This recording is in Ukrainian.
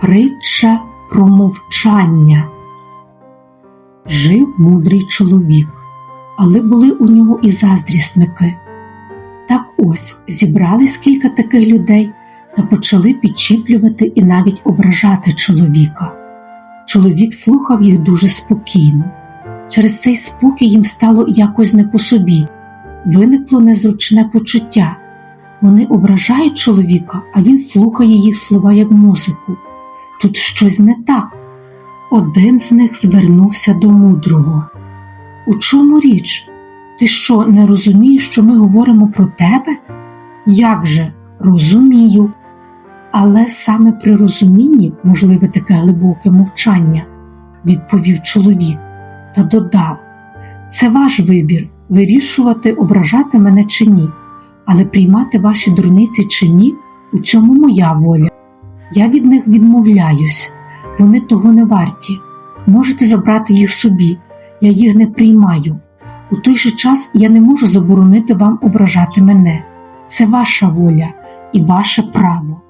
Притча про мовчання. Жив мудрий чоловік, але були у нього і заздрісники. Так ось зібрались кілька таких людей та почали підчіплювати і навіть ображати чоловіка. Чоловік слухав їх дуже спокійно. Через цей спокій їм стало якось не по собі, виникло незручне почуття. Вони ображають чоловіка, а він слухає їх слова як музику. Тут щось не так. Один з них звернувся до мудрого. У чому річ? Ти що, не розумієш, що ми говоримо про тебе? Як же розумію. Але саме при розумінні можливе таке глибоке мовчання, відповів чоловік та додав: Це ваш вибір вирішувати, ображати мене чи ні, але приймати ваші дурниці чи ні, у цьому моя воля. Я від них відмовляюсь, вони того не варті. Можете забрати їх собі, я їх не приймаю. У той же час я не можу заборонити вам ображати мене. Це ваша воля і ваше право.